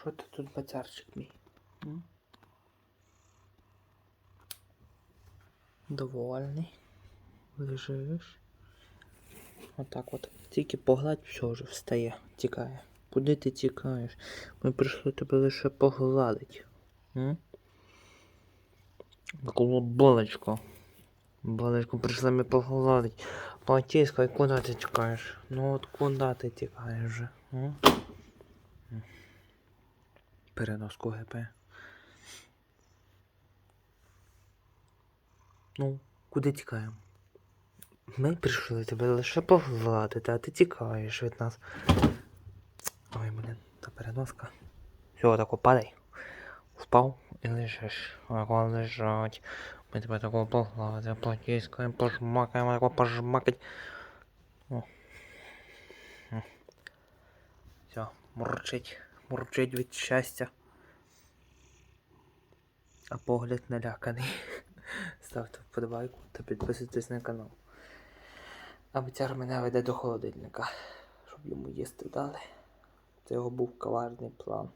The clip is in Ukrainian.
Що ти тут бацарчик мій? М? Довольний. Лежиш. Отак от. Тільки погладь, все вже встає, тікає. Куди ти тікаєш? Ми прийшли тебе лише погладить. Таку балочку. Балочку прийшли ми погладить. Потіскай, куди ти тікаєш? Ну от куди ти тікаєш вже? М? Переноску ГП. Ну, куди тікаємо? Ми прийшли тебе лише погладити, а ти тікаєш від нас. Ой, блін, та переноска. Все, тако падай. Впав і лежиш. Тако лежать. Ми тебе такого погладимо, потіскаємо, пожмакаємо, тако пожмакать. О. Все, мурчить, мурчить від щастя. А погляд наляканий. Ставте вподобайку та підписуйтесь на канал. А битяр мене веде до холодильника, щоб йому їсти дали. Це його був коварний план.